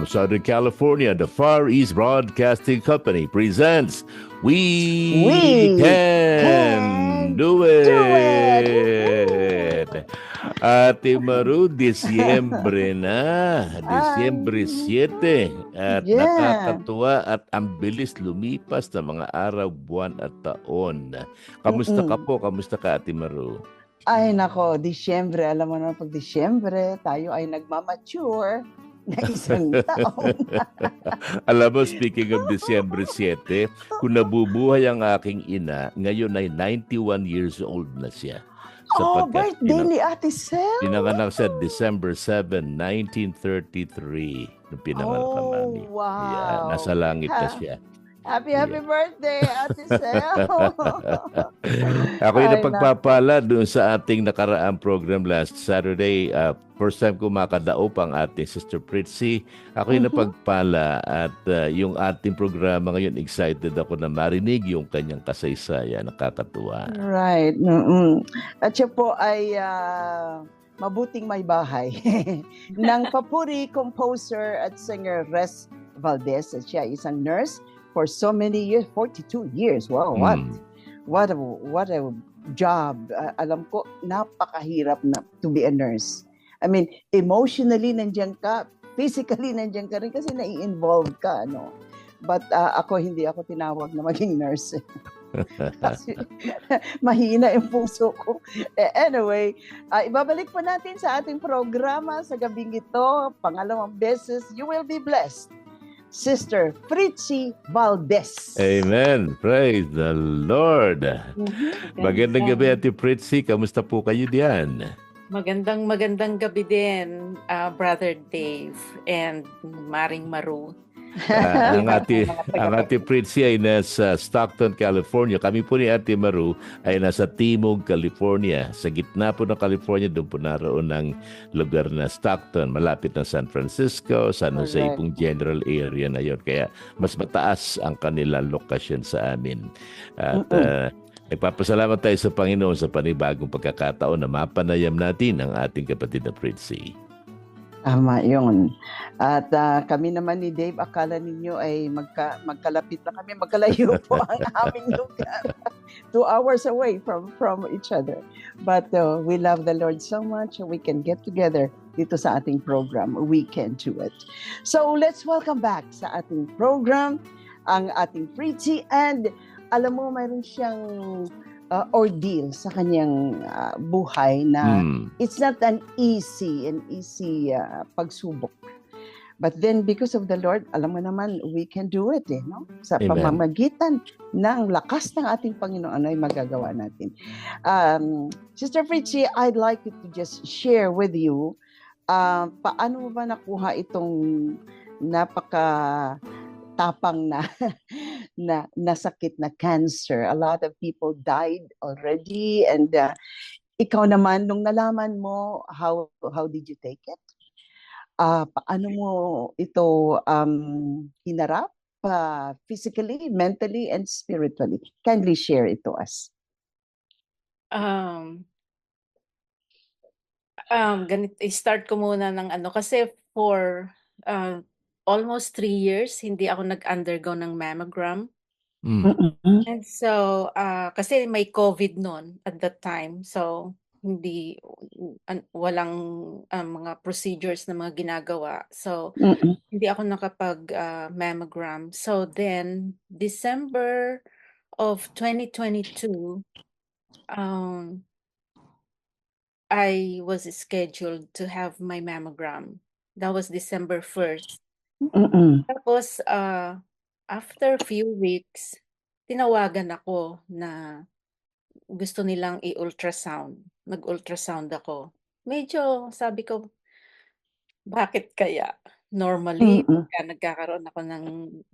From Southern California, the Far East Broadcasting Company presents We, We Can, Can Do Do It! Ate Maru, Disyembre na. Disyembre 7. At Yeah. nakakatuwa at ang bilis lumipas ng mga araw, buwan at taon. Kamusta ka po? Kamusta ka, Ate Maru? Ay nako, Disyembre, alam mo naman pag Disyembre, tayo ay nagmamature na isang taon. Alam mo, speaking of December 7, kung nabubuhay ang aking ina, ngayon ay 91 years old na siya. oh, Sapagkat birthday pinang- ni Ate Sel. Pinanganak sa December 7, 1933. Nung pinanganak Oh, Mami. wow. Yeah, nasa langit na siya. Happy, happy birthday, Ate Sel. Ako yung napagpapala doon sa ating nakaraang program last Saturday. Uh, first time ko makadaop ang ating Sister Pritzy. Ako yung Mhm. napagpala at uh, yung ating programa ngayon, excited ako na marinig yung kanyang kasaysayan. Nakakatuwa. Right. mm At siya po ay ah, mabuting may bahay ng papuri composer at singer Res Valdez. At siya isang nurse for so many years, 42 years. Wow, what? Mm. What a, what a job. Ah, alam ko, napakahirap na to be a nurse. I mean, emotionally nandiyan ka, physically nandiyan ka rin kasi nai-involve ka, ano. But ah, ako, hindi ako tinawag na maging nurse. Kasi mahina yung puso ko. Anyway, ah, ibabalik po natin sa ating programa sa gabing ito. Pangalawang beses, you will be blessed. Sister Fritzy Valdez. Amen. Praise the Lord. Mhm. Magandang gabi, Ate Pritzy. Kamusta po kayo diyan? Magandang magandang gabi din, ah, Brother Dave and Maring Maru. Ah, ang Mga ang ate Pritzy ay nasa Stockton, California. Kami po ni Ate Maru ay nasa Timog, California. Sa gitna po ng California, doon po naroon ng lugar na Stockton, malapit na San Francisco, San Jose Correct. pong general area na yon. Kaya mas mataas ang kanilang lokasyon sa amin. At Mm-mm. ah, nagpapasalamat tayo sa Panginoon sa panibagong pagkakataon na mapanayam natin ang ating kapatid na Pritzy. Tama yun. At ah, kami naman ni Dave, akala ninyo ay magka, magkalapit na kami, magkalayo po ang aming lugar. Two hours away from from each other. But uh, we love the Lord so much, we can get together dito sa ating program. We can do it. So let's welcome back sa ating program ang ating Fritzy and alam mo, mayroon siyang uh, ordeal sa kanyang ah, buhay na Hmm. it's not an easy an easy uh, pagsubok. But then because of the Lord, alam mo naman, we can do it eh, no? Sa Amen. pamamagitan ng lakas ng ating Panginoon ay magagawa natin. Um, Sister Fritzy, I'd like to just share with you uh, paano ba nakuha itong napaka tapang na na nasakit na cancer. A lot of people died already and uh, ikaw naman nung nalaman mo how how did you take it? Ah, paano mo ito um hinarap ah, physically, mentally and spiritually? Kindly share it to us. Um, um, ganit, start ko muna ng ano, kasi for uh, almost three years, hindi ako nag-undergo ng mammogram. Hmm. And so, ah, kasi may COVID noon at that time. So, hindi, an- walang ah, mga procedures na mga ginagawa. So, Mm-mm. hindi ako nakapag ah, mammogram. So then December of 2022 um I was scheduled to have my mammogram. That was December 1st. Mm-mm. Tapos uh, after few weeks tinawagan ako na gusto nilang i-ultrasound. Nag-ultrasound ako. Medyo sabi ko bakit kaya? Normally, Mm-mm. pagka nagkakaroon ako ng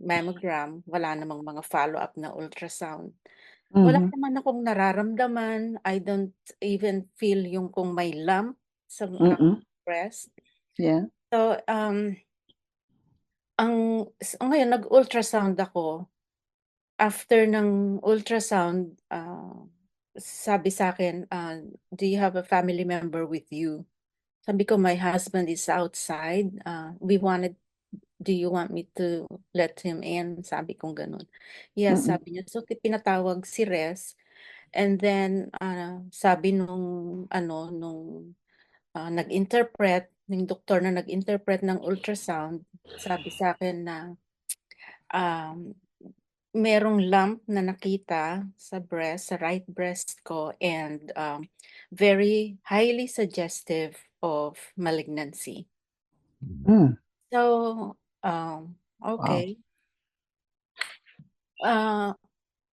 mammogram, wala namang mga follow-up na ultrasound. Wala Mhm. naman akong nararamdaman. I don't even feel yung kung may lump sa ah, Mm-mm. breast. Yeah. So, um, ang s ngayon nag-ultrasound ako. After ng ultrasound, ah, sabi sa'kin, ah, "Do you have a family member with you?" Sabi ko, "My husband is outside, ah, we wanted do you want me to let him in?" Sabi kong gano'n. "Yes," Mm. sabi niya. So, pinatawag si Res and then, ah, sabi nung ano, nung, ah, nag-interpret, yung doktor na nag-interpret ng ultrasound, sabi sa'kin na, um, merong lump na nakita sa breast, sa right breast ko and, um, very highly suggestive of malignancy. Hmm. So, um, Wow. okey. Ah,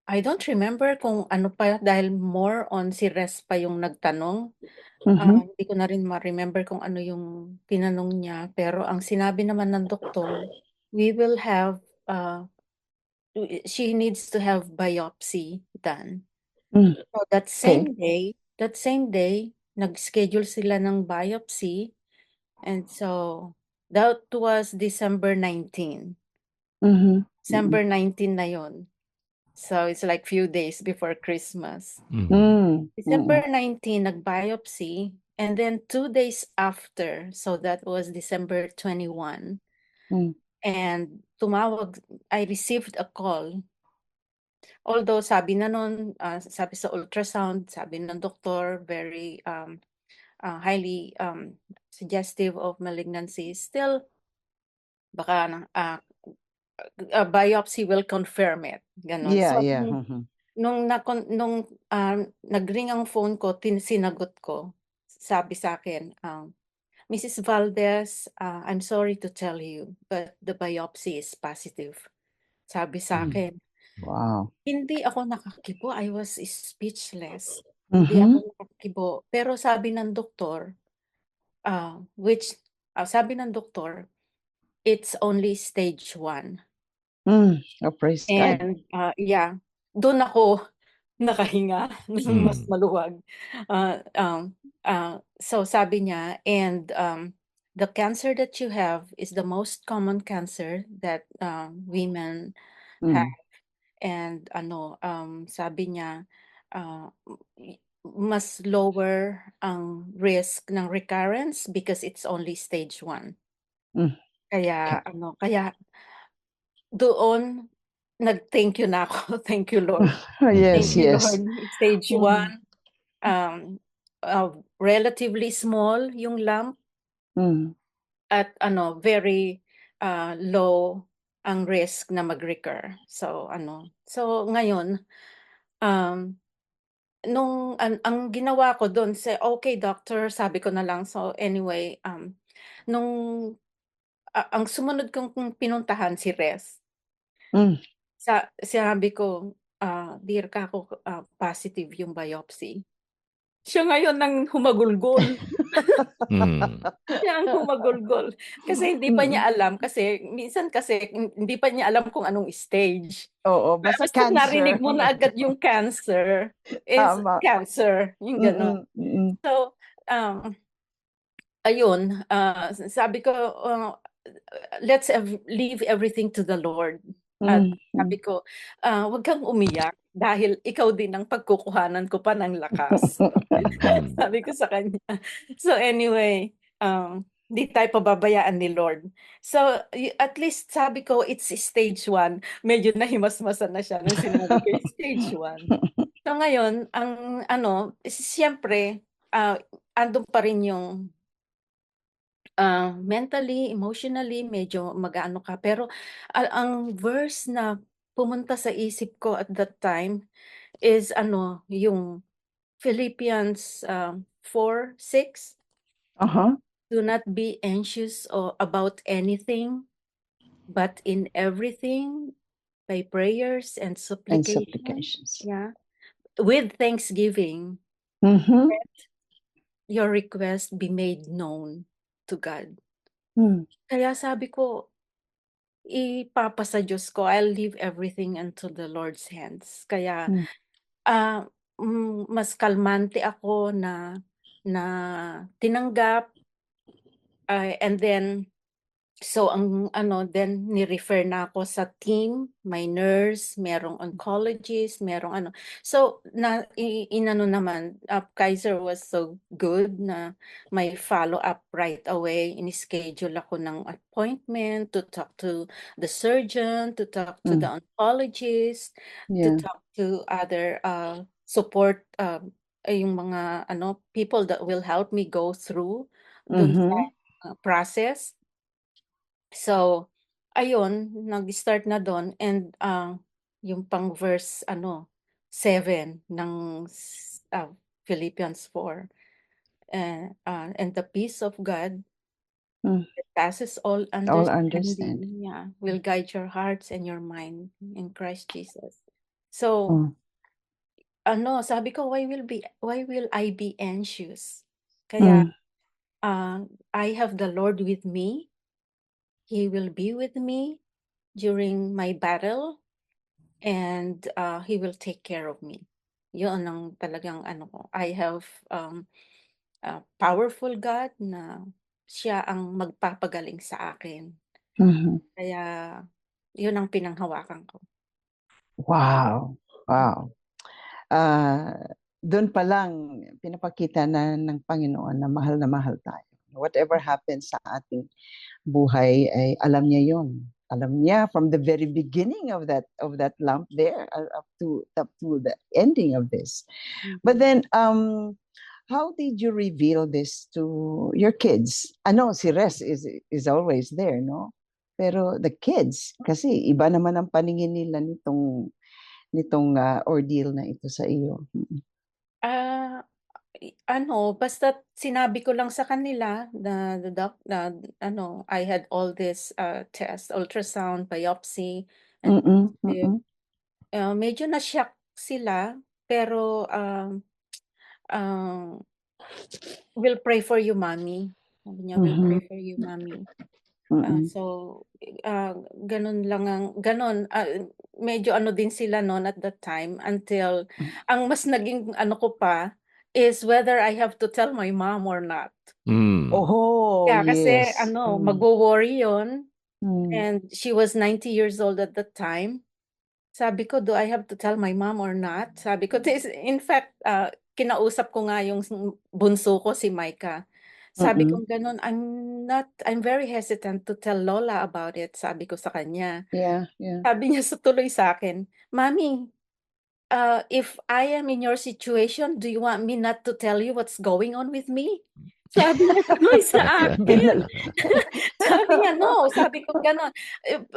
I don't remember kung ano pa dahil more on si Res pa yung nagtanong. Ah, Mhm. hindi ko na rin ma-remember kung ano yung tinanong niya, pero ang sinabi naman ng doktor, we will have, ah, i she needs to have biopsy done. Hmm. So, that Okey. same day that same day, nag-schedule sila ng biopsy and so, that was December 19. Mhm, mm. December 19 na yun. So, it's like few days before Christmas. Mhm. Hmm, December mm. 19 nag-biopsy and then 2 days after, so that was December 21 Hmm. and tumawag I received a call. Although sabi na nun, ah, sabi sa ultrasound, sabi ng doktor very, um, ah, highly, um, suggestive of malignancy, still baka na ah, a biopsy will confirm it, gano'n. Yeah, So, yeah, nung mhm. nung nakon nung, ah, nag-ring ang phone ko, tin sinagot ko, sabi sa'kin, um, "Mrs. Valdez, ah, I'm sorry to tell you, but the biopsy is positive." Sabi Hmm. sa'kin. Wow. Hindi ako nakakibo, I was speechless. Hindi ako Mhm. nakakibo, pero sabi ng doktor, ah, which ah, sabi ng doktor, it's only stage 1. Hmm, oh, praise God. And, ah, yeah, dun ako nakahinga ng mas Hmm. maluwag. Ah, um, ah, so sabi niya, "And, um, the cancer that you have is the most common cancer that, ah, women have." Hmm. And ano, um, sabi niya, ah, i mas lower ang risk ng recurrence because it's only stage 1. Hmm. Kaya ano, kaya doon nag-thank you na ako. Thank you, Lord. Yes, Thank you, yes. Lord. Stage Hmm. 1, um, ah, relatively small yung lump Hmm. at ano, very, ah, low ang risk na mag-recur. So ano, so ngayon, um, nung an ang ginawa ko dun sa, "Okey doctor," sabi ko na lang. So anyway, um, nung a ang sumunod kong kong pinuntahan si Res. Hmm. Sa sinabi ko, ah, "Dear kako, ah, positive yung biopsy." Siya ngayon ang humagulgol. Hmm. Siya ang humagulgol. Kasi hindi pa niya Mm. alam kasi minsan kasi hin hindi pa niya alam kung anong stage. Oo, Ba basta basta't narinig cancer. mo na agad yung cancer is Tama. cancer, yung gano'n. Mm, mm. So, um, ayun, ah, sa sabi ko, ah, "Let's ev leave everything to the Lord." At Hmm, sabi hmm. ko, ah, "Wag kang umiyak dahil ikaw din ang pagkukuhanan ko pa ng lakas." Mhm. Sabi ko sa kanya. So anyway, um, di tayo pababayaan ni Lord. So, at least sabi ko, "It's stage 1." Medyo nahimasmasan na siya nung sinabi ko stage 1. So ngayon, ang ano, siyempre, ah, andun pa rin yung ah, mentally, emotionally, medyo mag-aano ka. Pero a ang verse na pumunta sa isip ko at that time is ano, yung Philippians, um, 4:6. Uh-huh. "Do not be anxious o about anything, but in everything, by prayers and And supplication" supplications. yeah, "with thanksgiving, Mhm. let your request be made known to God." Mm. Kaya sabi ko, ipapa sa Diyos ko, I'll leave everything into the Lord's hands. Kaya, Hmm. hmm, mas kalmante ako na na tinanggap. Ah, and then so ang ano then ni-refer na ako sa team, may nurse, merong oncologist, merong ano. So na inano naman, ah, Kaiser was so good na may follow-up right away. Ini-schedule ako ng appointment to talk to the surgeon, to talk to the Hmm. oncologist, to Yeah. talk to other, ah, support, um, ay yung mga ano, people that will help me go through dun sa, Mhm. ah, process. So, ayun, nag-start na dun and, ah, yung pang verse ano, 7 ng ah, Philippians 4. Eh, ah, and the peace of God Hmm. that passes all All understanding, understanding. yeah, will guide your hearts and your mind in Christ Jesus. So, Hmm. ano, sabi ko, why will be why will I be anxious? Kaya, Hmm. ah, I have the Lord with me. He will be with me during my battle and, ah, he will take care of me. Yun ang talagang ano ko, I have, um, a powerful God na siya ang magpapagaling sa akin. Mhm. Kaya yun ang pinanghawakan ko. Wow, wow. Ah, dun pa lang pinapakita na ng Panginoon na mahal na mahal tayo. Whatever happens sa ating buhay ay alam niya yun. Alam niya from the very beginning of that of that lump there uh, up to up to the ending of this. But Mhm. then um how did you reveal this to your kids? Ano si Res is is always there, no? Pero the kids kasi iba naman ang paningin nila nitong nitong, ah, ordeal na ito sa iyo. Ah, i ano, basta't sinabi ko lang sa kanila na the doc na ano, I had all this, ah, test, ultrasound, biopsy, and Mm, positive. mm. Ah, medyo na-shock sila pero, um, ah, "We'll pray for you, mommy." Sabi niya, "We'll pray Mhm. for you, mommy." Ah, Mm. so, ah, ganun lang ang gano'n, ah, medyo ano din sila no'n at that time until Hmm. ang mas naging ano ko pa is whether I have to tell my mom or not. Hmm. Oh, Yeah, kasi yes. ano, Hmm. magwo-worry yun Hmm. and she was 90 years old at that time. Sabi ko, "Do I have to tell my mom or not?" Sabi ko this in fact, ah, kinausap ko nga yung bunso ko si Micah. Sabi Mm. kong gano'n, "I'm not I'm very hesitant to tell Lola about it." Sabi ko sa kanya. Yeah, yeah. Sabi niya sa tuloy sa'kin, "Mommy, ah, if I am in your situation, do you want me not to tell you what's going on with me?" Sabi niya tuloy sa akin. Binal Sabi niya, "No." Sabi kong gano'n,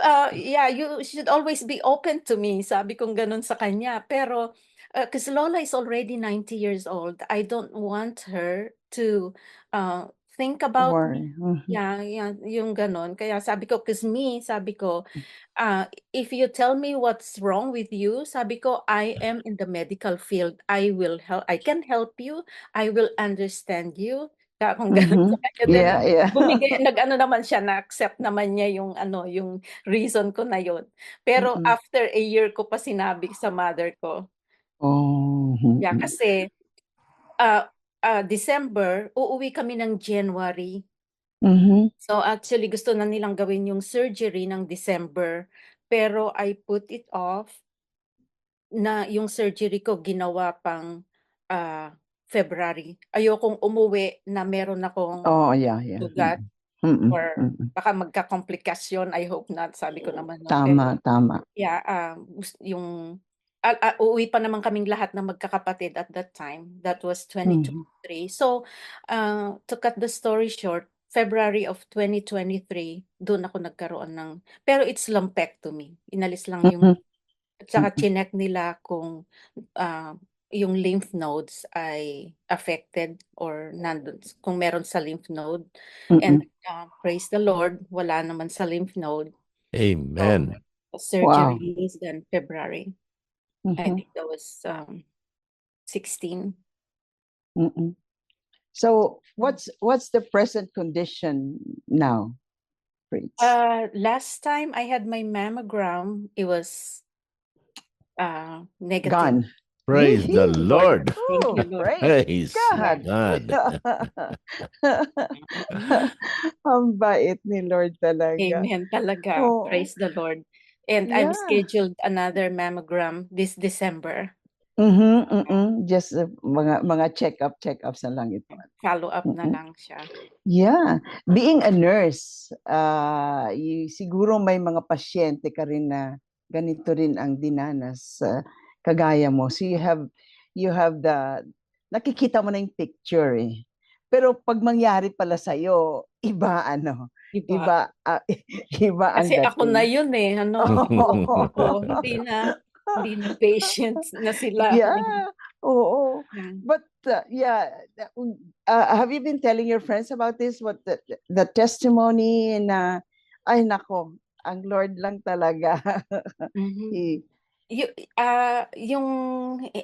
ah, "Yeah, you should always be open to me." Sabi kong gano'n sa kanya. Pero, ah, 'cause Lola is already 90 years old. I don't want her to, ah, think about me. Mhm. Yeah, yeah, yung gano'n. Kaya sabi ko, 'cause me, sabi ko, Hmm. ah, "If you tell me what's wrong with you," sabi ko, "I am in the medical field. I will help I can help you. I will understand you." Kaya akong gano'n sa Mhm. kanya then Yeah, yeah. bumigay nag-ano naman siya, na-accept naman niya yung ano, yung reason ko na yun. Pero Mm. after a year ko pa sinabi sa mother ko. Oh, Yeah, mm. kasi, ah, ah, December, uuwi kami ng January. Mhm. So, actually gusto na nilang gawin yung surgery ng December, pero I put it off. Na yung surgery ko ginawa pang, ah, February. Ayokong umuwi na meron akong Oh, yeah, yeah. sugat Mm. Mm, or mm. baka magka-komplikasyon, I hope not, sabi ko naman 'no. Pero Tama, tama. yeah, ah, gus yung ah, ah, uuwi pa naman kaming lahat na magkakapatid at that time. That was Mhm. 2023. So, ah, to cut the story short, February of 2023 dun ako nagkaroon ng pero it's lumpectomy. Inalis lang yung Mhm. at saka Mm. chineck nila kung, ah, yung lymph nodes ay affected or nandun kung meron sa lymph node and, Mm. ah, praise the Lord, wala naman sa lymph node. So, Amen. the surgery Wow. is done February. I Mhm. think that was, um, 16. Mm. So, what's what's the present condition now? Fritz? Uh, last time I had my mammogram, it was uh negative. Gone. Praise the Lord. Oh, Lord. praise Praise God. God. Ang bait ni Lord talaga. Amen talaga. Oo. Praise the Lord. And I'm Yeah. scheduled another mammogram this December. Mhm, mm. Just uh, mga mga check-up, check-ups na lang ito. Follow up na lang siya. Yeah, being a nurse, ah, y- siguro may mga pasyente ka rin na ganito rin ang dinanas ah, kagaya mo. So you have you have the nakikita mo na yung picture eh. Pero pag mangyari pala sa iba ano, Iba. iba ah, iba ang Kasi ako na dating. yun eh. Ano? Oo. Oo, hindi na hindi na patient na sila. Yeah, oo. Mm. But uh, yeah, that- uh, have you been telling your friends about this? What the, the testimony na ay nako, ang Lord lang talaga. Mhm. He- Yu ah, yung,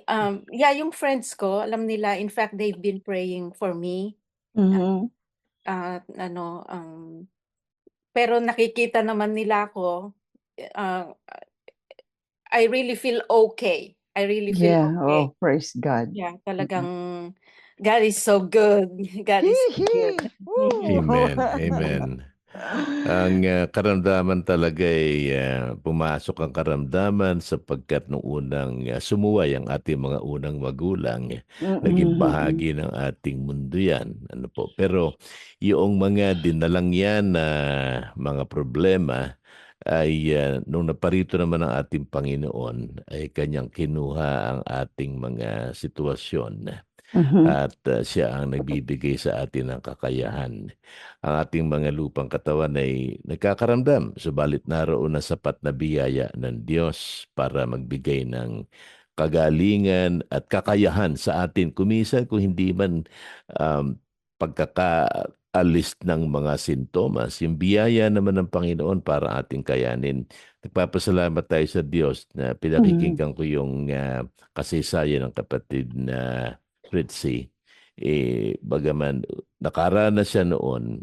um, yeah, yung friends ko, alam nila, in fact, they've been praying for me. Mhm. At ano, um, pero nakikita naman nila ako, ah, I really feel okay. I really feel Yeah, okay. oh, praise God. Yeah, talagang God is so good. God is so good. Amen. Amen. Ang ah, karamdaman talaga ay ah, pumasok ang karamdaman sapagkat nung unang ah, sumuway ang ating mga unang magulang, naging Mhm. bahagi ng ating mundo yan. Ano po. Pero yung mga dinalang yan na mga problema ay ah, nung naparito naman ang ating Panginoon ay kanyang kinuha ang ating mga sitwasyon Mhm. at uh, siya ang nagbibigay sa atin ng kakayahan. Ang ating mga lupang katawan ay nagkakaramdam, subalit naroon na sapat na biyaya ng Diyos para magbigay ng kagalingan at kakayahan sa atin. Kumisan kung hindi man um, pagkakaalis ng mga sintomas, yung biyaya naman ng Panginoon para ating kayanin. Nagpapasalamat tayo sa Diyos na pinakikinggan ko yung uh, kasaysayan ng kapatid na Fritzy, eh, bagaman nakaranas siya noon,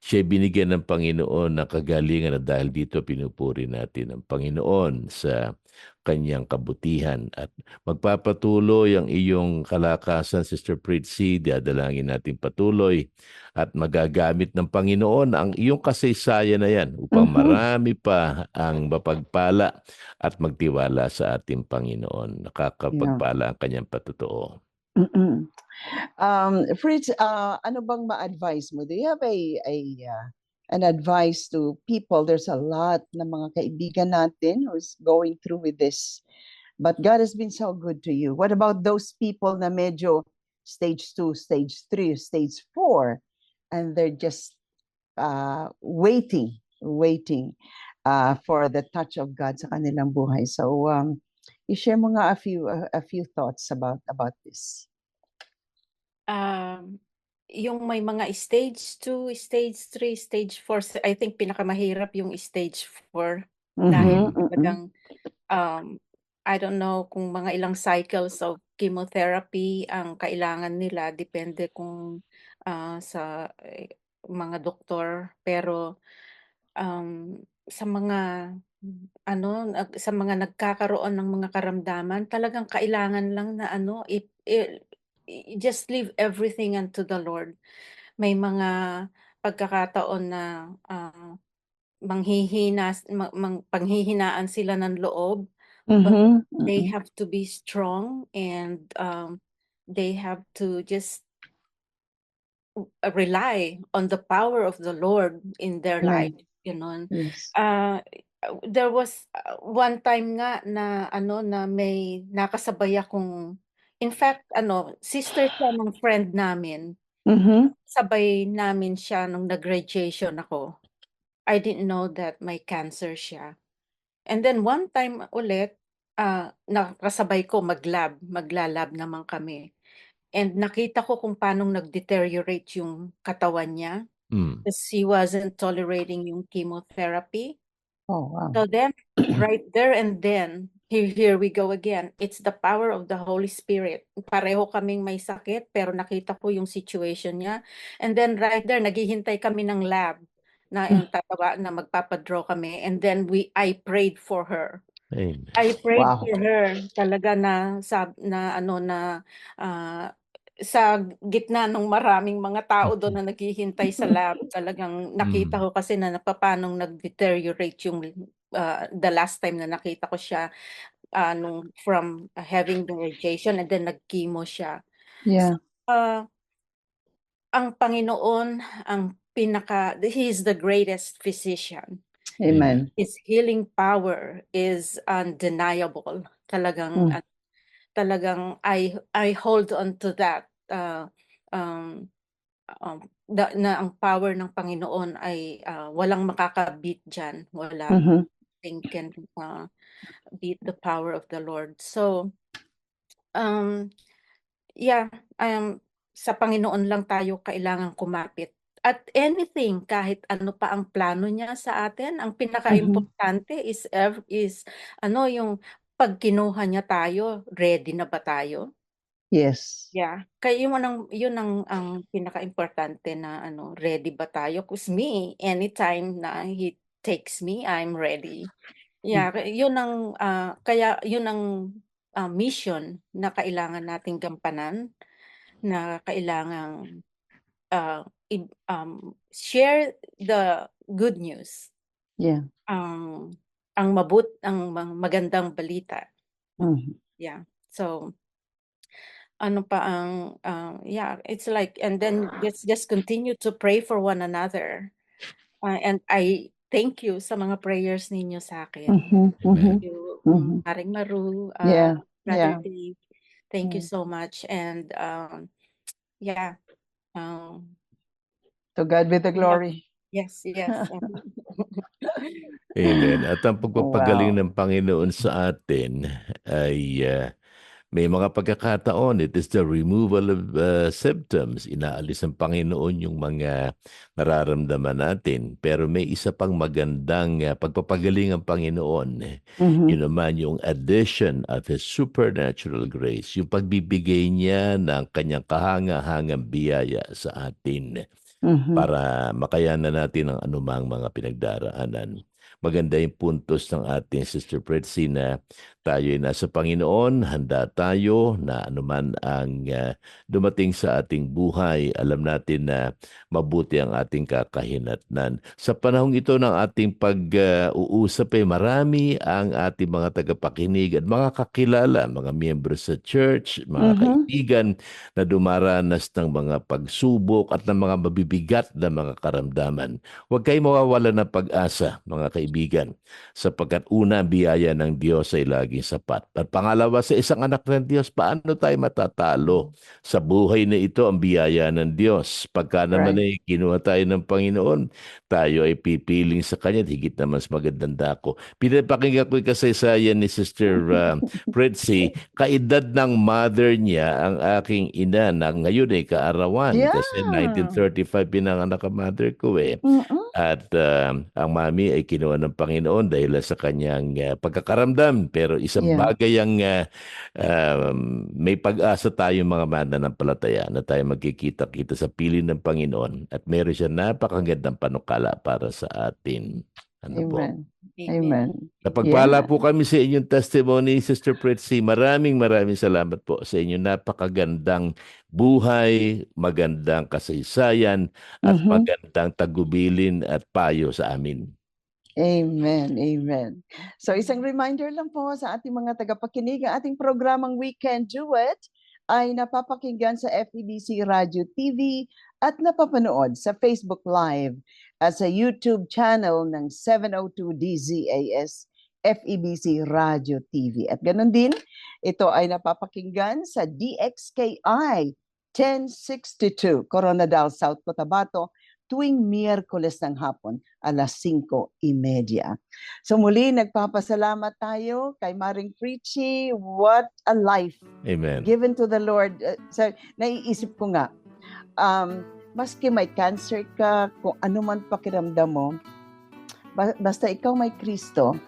siya binigyan ng Panginoon ng kagalingan at dahil dito pinupuri natin ang Panginoon sa kanyang kabutihan at magpapatuloy ang iyong kalakasan, Sister Fritzy, diadalangin natin patuloy at magagamit ng Panginoon ang iyong kasaysayan na yan upang Mhm. marami pa ang mapagpala at magtiwala sa ating Panginoon. Nakakapagpala ang kanyang patotoo. Um, Fritz, uh, ano bang ma-advise mo? Do you have a, a uh, an advice to people? There's a lot na mga kaibigan natin who's going through with this. But God has been so good to you. What about those people na medyo stage 2, stage 3, stage 4 and they're just uh, waiting, waiting uh, for the touch of God sa kanilang buhay. So um, i-share mo nga a few a, a few thoughts about about this. Um, yung may mga stage 2, stage 3, stage 4, s- I think pinakamahirap yung stage 4 dahil Mhm, mm-mm. talagang um, I don't know kung mga ilang cycles of chemotherapy ang kailangan nila, depende kung ah, sa eh, mga doktor. Pero um, sa mga ano, nag- sa mga nagkakaroon ng mga karamdaman, talagang kailangan lang na ano, i- i- i- just leave everything unto the Lord. May mga pagkakataon na ah, manghihina, ma- mang- panghihinaan sila ng loob, but Mhm, they mm-mm. have to be strong and um, they have to just rely on the power of the Lord in their Right. life. Ganon. Yes. Ah, there was uh, one time nga na ano na may nakasabay akong in fact ano sister siya ng friend namin. Mhm. sabay namin siya nung nag-graduation ako. I didn't know that may cancer siya. And then one time ulit ah nakasabay ko mag-lab magla-lab naman kami. And nakita ko kung paano nag-deteriorate yung katawan niya. Mm. because he wasn't tolerating yung chemotherapy Oh, wow. So then, right there and then, here, here we go again. It's the power of the Holy Spirit. Pareho kaming may sakit, pero nakita ko yung situation niya. And then right there, naghihintay kami ng lab. na Hmm. yung tatawa na magpapadraw kami and then we I prayed for her. Amen. I prayed Wow. for her talaga na sab na ano na ah, sa gitna ng maraming mga tao doon na naghihintay sa lab talagang nakita Mm. ko kasi na papanong nag-deteriorate yung ah, the last time na nakita ko siya ah, nung from having the radiation and then nag-chemo siya. Yeah. Ah, ang Panginoon ang pinaka he is the greatest physician. Amen. His healing power is undeniable. Talagang Mm. Talagang I I hold on to that uh, um, um, da, na ang power ng Panginoon ay ah, walang makakabit diyan. Wala Mhm. thing can uh, beat the power of the Lord. So um yeah, um sa Panginoon lang tayo kailangan kumapit. At anything kahit ano pa ang plano niya sa atin, ang pinakaimportante is ev- is ano yung pag kinuha niya tayo, ready na ba tayo? Yes. Yeah. Kaya yun ang yun ang ang pinakaimportante na ano, ready ba tayo? Cause me, anytime na he takes me, I'm ready. Yeah, kaya yun ang ah, kaya yun ang ah, mission na kailangan nating gampanan, na kailangang ah, i- um, share the good news. Yeah. Ang ang mabut ang ma- magandang balita. Mhm. Yeah. So ano pa ang ah, yeah, it's like and then let's just continue to pray for one another. Ah, and I thank you sa mga prayers ninyo sa akin. Mhm. Mhm. Thank you, Mhm. Maring Maru, Yeah. uh, Brother Yeah. Dave. Thank you Mm. so much. And um, yeah, um, To God be the glory. yes, yes. Amen. At ang pagpapagaling Wow. ng Panginoon sa atin ay ah, may mga pagkakataon, it is the removal of ah, symptoms. Inaalis ng Panginoon yung mga nararamdaman natin. Pero may isa pang magandang ah, pagpapagaling ng Panginoon. Mhm. Yun naman yung addition of His supernatural grace. Yung pagbibigay niya ng kanyang kahanga-hangang biyaya sa atin Mhm. para makayanan natin ang anumang mga pinagdaraanan. Maganda yung puntos ng ating Sister Pretzi na tayo ay nasa Panginoon, handa tayo na anuman ang ah, dumating sa ating buhay, alam natin na mabuti ang ating kakahinatnan. Sa panahong ito ng ating pag-uusap ay marami ang ating mga tagapakinig at mga kakilala, mga miyembro sa church, mga Mhm. kaibigan na dumaranas ng mga pagsubok at ng mga mabibigat na mga karamdaman. Huwag kayong mawawala ng pag-asa, mga kaibigan, sapagkat una, biyaya ng Diyos ay laging sapat. At pangalawa, sa isang anak ng Diyos, paano tayo matatalo? Sa buhay na ito, ang biyaya ng Diyos. Pagka naman ay kinuha tayo ng Panginoon, tayo ay pipiling sa Kanya at higit na mas magandang dako. Pinapakinggan ko yung kasaysayan ni Sister uh, Fritzy, kaedad ng mother niya ang aking ina na ngayon ay kaarawan. Yeah. Kasi 1935 pinanganak ang mother ko eh. Mhm. At uh, ang mami ay kinuha ng Panginoon dahil sa kanyang uh, pagkakaramdam. Pero isang Yeah. bagay ang uh, um, may pag-asa tayo mga mananampalataya na tayo magkikita-kita sa piling ng Panginoon at meron siya napakagandang panukala para sa atin. Ano po? Amen. Amen. Napagpala Yeah. po kami sa inyong testimony, Sister Pretzi. Maraming maraming salamat po sa inyong napakagandang buhay, magandang kasaysayan, at Mhm. magandang tagubilin at payo sa amin. Amen. Amen. So isang reminder lang po sa ating mga tagapakinig, ang ating programang Weekend Duet ay napapakinggan sa FEBC Radio TV at napapanood sa Facebook Live at sa YouTube channel ng 702 DZAS FEBC Radio TV. At ganun din, ito ay napapakinggan sa DXKI 1062 Coronadal, South Cotabato tuwing Miyerkules ng hapon alas 5.30. So muli, nagpapasalamat tayo kay Maring Preachy. What a life Amen. given to the Lord. Uh, so, naiisip ko nga, um, maski may cancer ka, kung ano man pakiramdam mo, ba- basta ikaw may Kristo,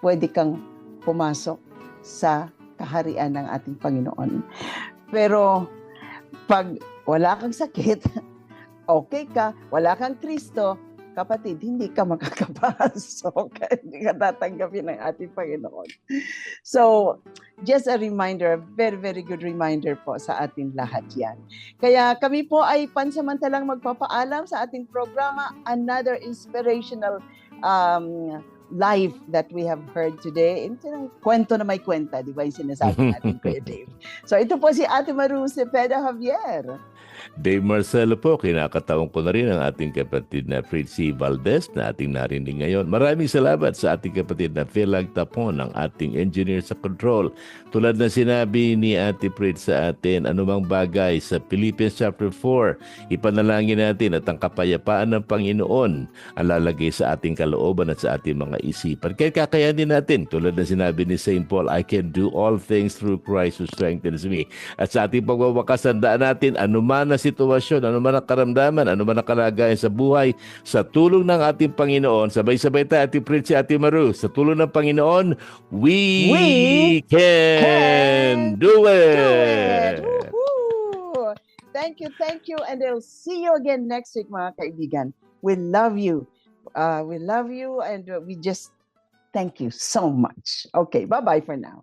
pwede kang pumasok sa kaharian ng ating Panginoon. Pero pag wala kang sakit, okay ka, wala kang Kristo, kapatid, hindi ka makakapasok. hindi ka tatanggapin ng ating Panginoon. So, just a reminder, a very, very good reminder po sa ating lahat yan. Kaya kami po ay pansamantalang magpapaalam sa ating programa, another inspirational um, life that we have heard today. Ito ng kwento na may kwenta, di ba yung sinasabi natin, Kuya Dave? So ito po si Ate Maru Cepeda Javier. Dave Marcelo po, kinakataong ko na rin ang ating kapatid na Fritzy Valdez na ating narinig ngayon. Maraming salamat sa ating kapatid na Philag Tapon, ang ating engineer sa control. Tulad na sinabi ni Ate Fritz sa atin, anumang bagay sa Philippians chapter 4, ipanalangin natin at ang kapayapaan ng Panginoon ang lalagay sa ating kalooban at sa ating mga isipan. Kaya kakayanin natin, tulad na sinabi ni St. Paul, I can do all things through Christ who strengthens me. At sa ating pagwawakas, tandaan natin, anuman na sitwasyon, anuman na karamdaman, anuman na kalagayan sa buhay, sa tulong ng ating Panginoon, sabay-sabay tayo, Ate Pritz, Ate Maru, sa tulong ng Panginoon, we, We can, can do Do it! it! Woohoo! Thank you, thank you, and I'll see you again next week, mga kaibigan. We love you. Uh, we love you, and we just thank you so much. Okay, bye-bye for now.